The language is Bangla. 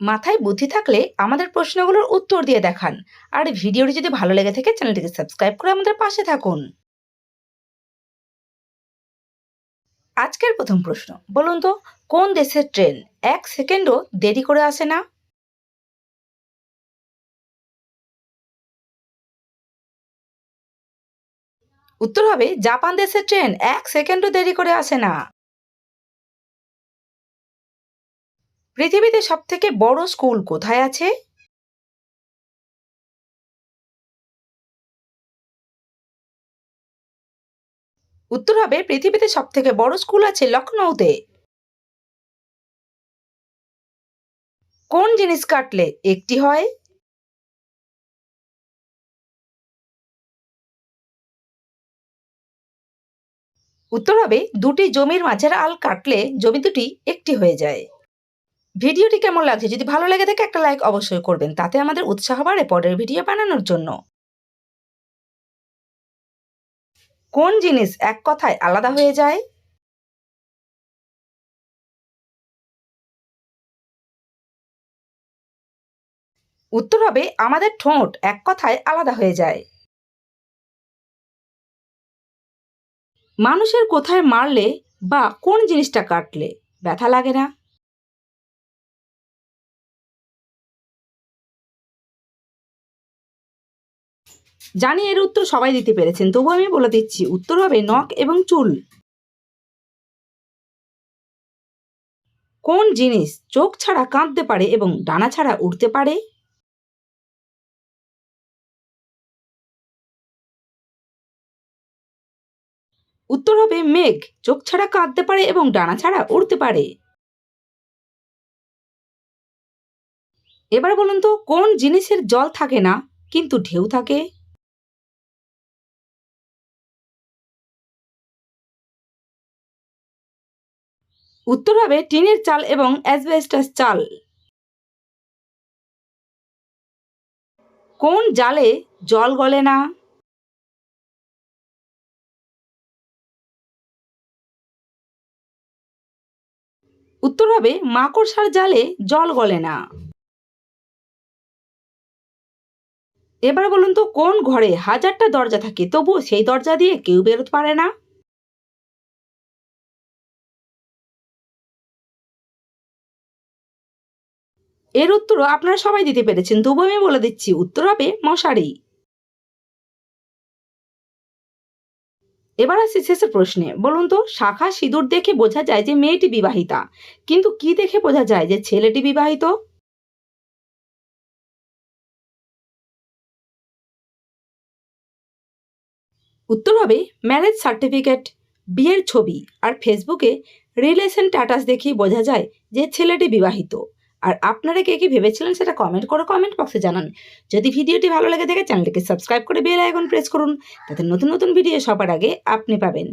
মাথায় বুদ্ধি থাকলে আমাদের প্রশ্নগুলোর উত্তর দিয়ে দেখান। আর ভিডিওটি যদি ভালো লেগে থাকে, চ্যানেলটিকে সাবস্ক্রাইব করে আমাদের পাশে থাকুন। আজকের প্রথম প্রশ্ন, বলুন তো, কোন দেশের ট্রেন এক সেকেন্ডও দেরি করে আসে না? উত্তর হবে, জাপান দেশের ট্রেন এক সেকেন্ডও দেরি করে আসে না। পৃথিবীতে সব থেকে বড় স্কুল কোথায় আছে? উত্তর হবে, পৃথিবীতে সব থেকে বড় স্কুল আছে লখনৌতে কোন জিনিস কাটলে একটি হয়? উত্তর হবে, দুটি জমির মাঝের আল কাটলে জমি দুটি একটি হয়ে যায়। ভিডিওটি কেমন লাগছে? যদি ভালো লাগে থাকে একটা লাইক অবশ্যই করবেন। তাতে আমাদের উৎসাহ বাড়ে পরের ভিডিও বানানোর জন্য। কোন জিনিস এক কথায় আলাদা হয়ে যায়? উত্তর হবে, আমাদের ঠোঁট এক কথায় আলাদা হয়ে যায়। মানুষের কোথায় মারলে বা কোন জিনিসটা কাটলে ব্যথা লাগে না? জানি এর উত্তর সবাই দিতে পেরেছেন, তবু আমি বলে দিচ্ছি, উত্তর হবে নখ এবং চুল। কোন জিনিস চোখ ছাড়া কাঁদতে পারে এবং ডানা ছাড়া উড়তে পারে? উত্তর হবে মেঘ, চোখ ছাড়া কাঁদতে পারে এবং ডানা ছাড়া উড়তে পারে। এবার বলুন তো, কোন জিনিসের জল থাকে না, কিন্তু ঢেউ থাকে? উত্তর হবে টিনের চাল এবং অ্যাসবেস্টাস চাল। কোন জালে জল গলে না? উত্তর হবে মাকড়সার জালে জল গলে না। এবার বলুন তো কোন ঘরে হাজারটা দরজা থাকে? তবুও সেই দরজা দিয়ে কেউ বেরোতে পারে না। এর উত্তরও আপনারা সবাই দিতে পেরেছেন তবু আমি বলে দিচ্ছি, উত্তর হবে মশারি। এবার আসছি শেষের প্রশ্নে। বলুন তো, শাখা সিঁদুর দেখে বোঝা যায় যে মেয়েটি বিবাহিতা। কিন্তু কি দেখে বোঝা যায় যে ছেলেটি বিবাহিত? উত্তর হবে ম্যারেজ সার্টিফিকেট, বিয়ের ছবি। আর ফেসবুকে রিলেশন স্ট্যাটাস দেখেই বোঝা যায় যে ছেলেটি বিবাহিত। আর আপনারা কে কি ভেবেছিলেন সেটা কমেন্ট করে কমেন্ট বক্সে জানান। যদি ভিডিওটি ভালো লেগে থাকে চ্যানেলটিকে সাবস্ক্রাইব করে বেল আইকন প্রেস করুন। তাতে নতুন নতুন ভিডিও সবার আগে আপনি পাবেন।